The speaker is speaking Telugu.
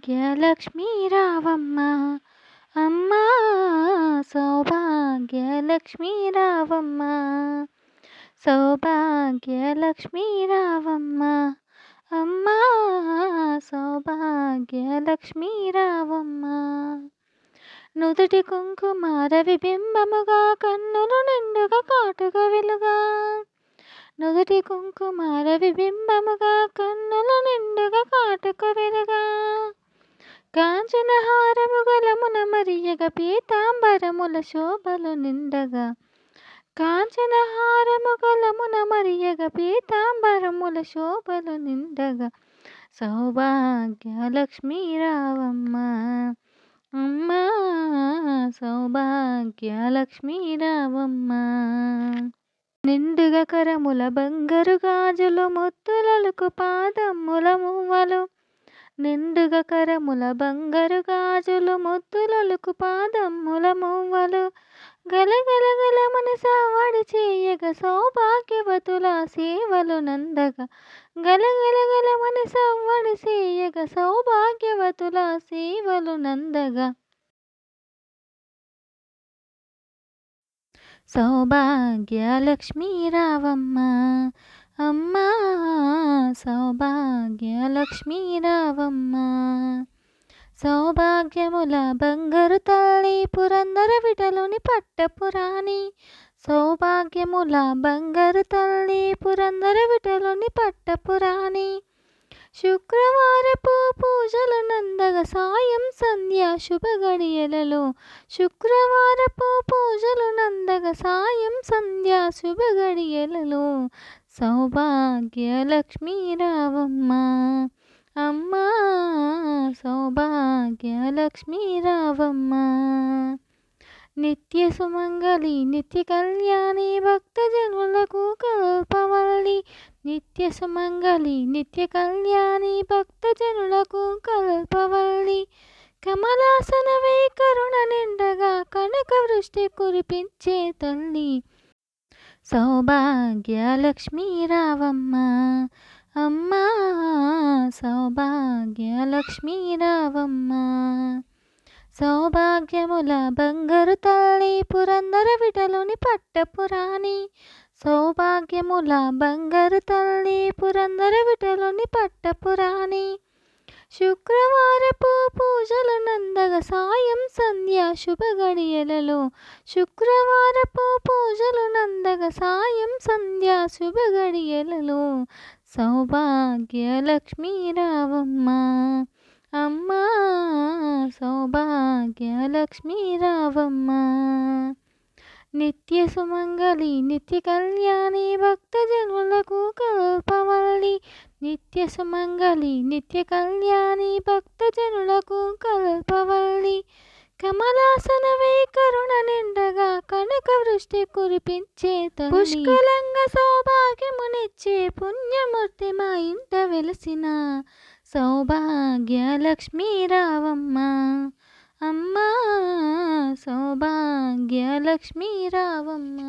సౌభాగ్యలక్ష్మీ రావమ్మ అమ్మా సౌభాగ్యలక్ష్మీ రావమ్మ సౌభాగ్యలక్ష్మీ రావమ్మ అమ్మా సౌభాగ్యలక్ష్మీ రావమ్మ నుదుటి కుంకుమార విబింబముగా కన్నులు నిండుగా కాటుగా వెలుగా. నుదుటి కుంకుమార విబింబముగా నిండుగా కాటుక వెలుగా కాంచనహారము గలమున మరియగ పీతాంబరముల శోభలు నిండగా. కాంచనహారము గలమున మరియగ పీతాంబరముల శోభలు నిండగా. సౌభాగ్య లక్ష్మీ రావమ్మ అమ్మా సౌభాగ్య లక్ష్మీ రావమ్మ నిండుగా కరముల బంగారు గాజులు ముత్తులకు పాదముల మువ్వలు నిండుగా కరముల బంగారు గాజులు ముత్తులలకు పాదమ్ముల మువ్వలు. గలగలగల మనసావాడి చేయగ సౌభాగ్యవతుల సేవలు నందగా. గలగలగల గలమని చేయగ సౌభాగ్యవతుల సేవలు నందగా. సౌభాగ్యలక్ష్మీ రావమ్మ అమ్మా సౌభాగ్యలక్ష్మీ రావమ్మ. సౌభాగ్యముల బంగారు తల్లి పురందర విటలుని పట్టపురాణి సౌభాగ్యముల బంగారు తల్లి పురందర విటలుని పట్టపురాణి శుక్రవారపు పూజలు నందగ సాయం సంధ్య శుభ గడియలలో. శుక్రవారపు పూజలు నందగ సాయం సంధ్య శుభ గడియలలో. సౌభాగ్య రావమ్మ అమ్మా సౌభాగ్య లక్ష్మీ రావమ్మ నిత్య సుమంగళి నిత్య కళ్యాణి భక్తజనులకు కల్పవల్లి. నిత్య సుమంగళి నిత్య కళ్యాణి భక్తజనులకు కల్పవల్లి. కమలాసనవే కరుణ నిండగా కనక వృష్టి కురిపించే తల్లి. సౌభాగ్య లక్ష్మీ రావమ్మ అమ్మా సౌభాగ్య లక్ష్మీ రావమ్మ సౌభాగ్యముల బంగారు తల్లి పురందర విటలుని పట్టపురాణి. సౌభాగ్యముల బంగారు తల్లి పురందర విటలుని పట్టపురాణి. శుక్రవారపు పూజలు నందగ సాయం సంధ్య శుభ గడియలలో శుక్రవారపు పూజలు నందగ సాయం సంధ్య శుభ గడియలలో సౌభాగ్య రావమ్మ. అమ్మా సౌభాగ్య లక్ష్మీ రావమ్మ. నిత్య సుమంగళి నిత్య కళ్యాణి భక్తజనులకు కల్పవ నిత్య సుమంగళి నిత్య కళ్యాణి భక్తజనులకు కల్పవల్లి. కమలాసనవై కరుణ నిండగా కనక వృష్టి కురిపించే పుష్కలంగ పుష్కలంగా సౌభాగ్యమునిచ్చే పుణ్యమూర్తి మా ఇంట వెలసిన సౌభాగ్య లక్ష్మీ రావమ్మ. అమ్మా సౌభాగ్య లక్ష్మీ రావమ్మ.